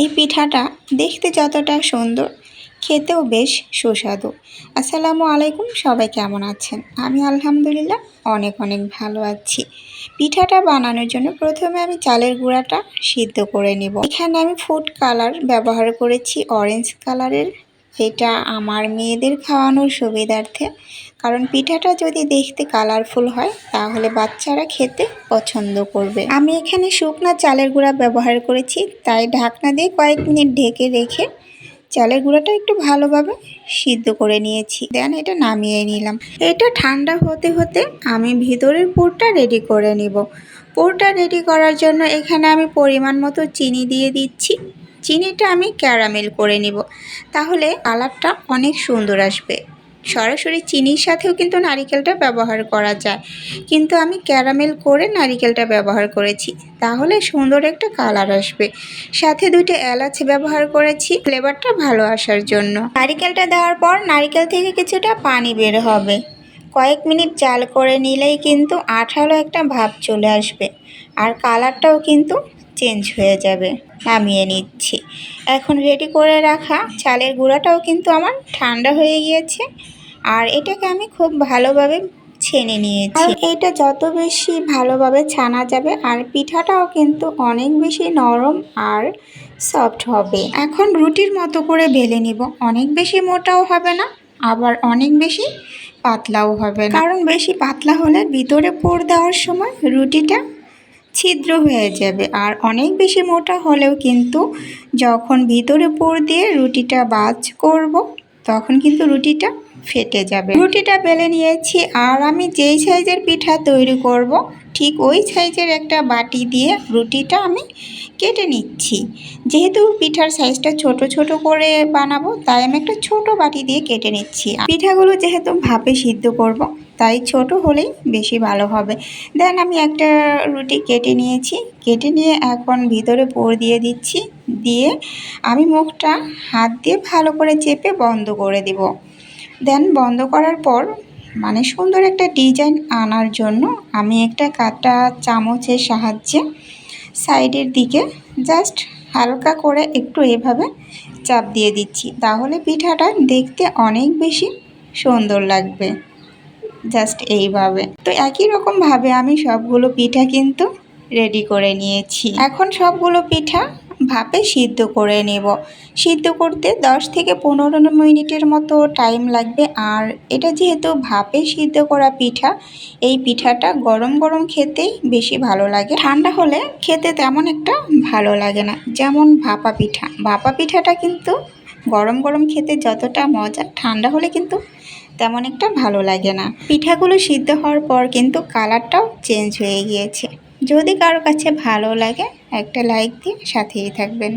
এই পিঠাটা দেখতে যতটা সুন্দর, খেতেও বেশ সুস্বাদু। আসসালামু আলাইকুম, সবাই কেমন আছেন? আমি আলহামদুলিল্লাহ অনেক অনেক ভালো আছি। পিঠাটা বানানোর জন্য প্রথমে আমি চালের গুঁড়াটা সিদ্ধ করে নিব। এখানে আমি ফুড কালার ব্যবহার করেছি অরেঞ্জ কালারের এটা আমার মেয়েদের খাওয়ানোর সুবিধার্থে। কারণ পিঠাটা যদি দেখতে কালারফুল হয়, তাহলে বাচ্চারা খেতে পছন্দ করবে। আমি এখানে শুকনা চালের গুঁড়া ব্যবহার করেছি। তাই ঢাকনা দিয়ে কয়েক মিনিট ঢেকে রেখে চালের গুঁড়াটা একটু ভালোভাবে সিদ্ধ করে নিয়েছি। দেন এটা নামিয়ে নিলাম। এটা ঠান্ডা হতে হতে আমি ভিতরের পুরটা রেডি করে নিব। পুরটা রেডি করার জন্য এখানে আমি পরিমাণ মতো চিনি দিয়ে দিচ্ছি। চিনিটা আমি ক্যারামেল করে নিব। তাহলে কালারটা অনেক সুন্দর আসবে। সরাসরি চিনির সাথেও কিন্তু নারিকেলটা ব্যবহার করা যায়। কিন্তু আমি ক্যারামেল করে নারিকেলটা ব্যবহার করেছি। তাহলে সুন্দর একটা কালার আসবে। সাথে দুটো এলাচ ব্যবহার করেছি। ফ্লেভারটা ভালো আসার জন্য। নারিকেলটা দেওয়ার পর নারিকেল থেকে কিছুটা পানি বের হবে। কয়েক মিনিট জাল করে নিলেই কিন্তু আঠালো একটা ভাব চলে আসবে। আর কালারটাও কিন্তু চেঞ্জ হয়ে যাবে। নামিয়ে নিচ্ছি। এখন রেডি করে রাখা চালের গুঁড়াটাও কিন্তু আমার ঠান্ডা হয়ে গিয়েছে। আর এটাকে আমি খুব ভালোভাবে ছেনে নিয়েছি। আর এটা যত বেশি ভালোভাবে ছানা যাবে, আর পিঠাটাও কিন্তু অনেক বেশি নরম আর সফট হবে। এখন রুটির মতো করে বেলে নিব। অনেক বেশি মোটাও হবে না, আবার অনেক বেশি পাতলাও হবে না। কারণ বেশি পাতলা হলে ভিতরে পোড় দেওয়ার সময় রুটিটা ছিদ্র হয়ে যাবে। আর অনেক বেশি মোটা হলেও কিন্তু যখন ভিতরে পুর দিয়ে রুটিটা বাজ করব, তখন কিন্তু রুটিটা ফেটে যাবে। রুটিটা বেলে নিয়েছি আর আমি যেই সাইজের পিঠা তৈরি করব, ঠিক ওই সাইজের একটা বাটি দিয়ে রুটিটা আমি কেটে নিচ্ছি। যেহেতু পিঠার সাইজটা ছোট ছোট করে বানাবো, তাই আমি একটা ছোট বাটি দিয়ে কেটে নিচ্ছি। পিঠাগুলো যেহেতু ভাপে সিদ্ধ করব তাই ছোট হলেই বেশি ভালো হবে। দেন আমি একটা রুটি কেটে নিয়েছি। কেটে নিয়ে এখন ভিতরে পোর দিয়ে দিচ্ছি। দিয়ে আমি মুখটা হাত দিয়ে ভালো করে চেপে বন্ধ করে দিব। দেন বন্ধ করার পর মানে সুন্দর একটা ডিজাইন আনার জন্য আমি একটা কাটা চামচের সাহায্যে সাইডের দিকে জাস্ট হালকা করে একটু এভাবে চাপ দিয়ে দিচ্ছি। তাহলে পিঠাটা দেখতে অনেক বেশি সুন্দর লাগবে। জাস্ট এইভাবে। তো একই রকমভাবে আমি সবগুলো পিঠা কিন্তু রেডি করে নিয়েছি। এখন সবগুলো পিঠা ভাপে সিদ্ধ করে নেব। সিদ্ধ করতে 10 থেকে পনেরো মিনিটের মতো টাইম লাগবে। আর এটা যেহেতু ভাপে সিদ্ধ করা পিঠা, এই পিঠাটা গরম গরম খেতেই বেশি ভালো লাগে। ঠান্ডা হলে খেতে তেমন একটা ভালো লাগে না। যেমন ভাপা পিঠা। ভাপা পিঠাটা কিন্তু গরম গরম খেতে যতটা মজা, ঠান্ডা হলে কিন্তু তেমন একটা ভালো লাগে না। পিঠাগুলো সিদ্ধ হওয়ার পর কিন্তু কালারটাও চেঞ্জ হয়ে গিয়েছে। যদি কারও কাছে ভালো লাগে, একটা লাইক দিয়ে সাথেই থাকবেন।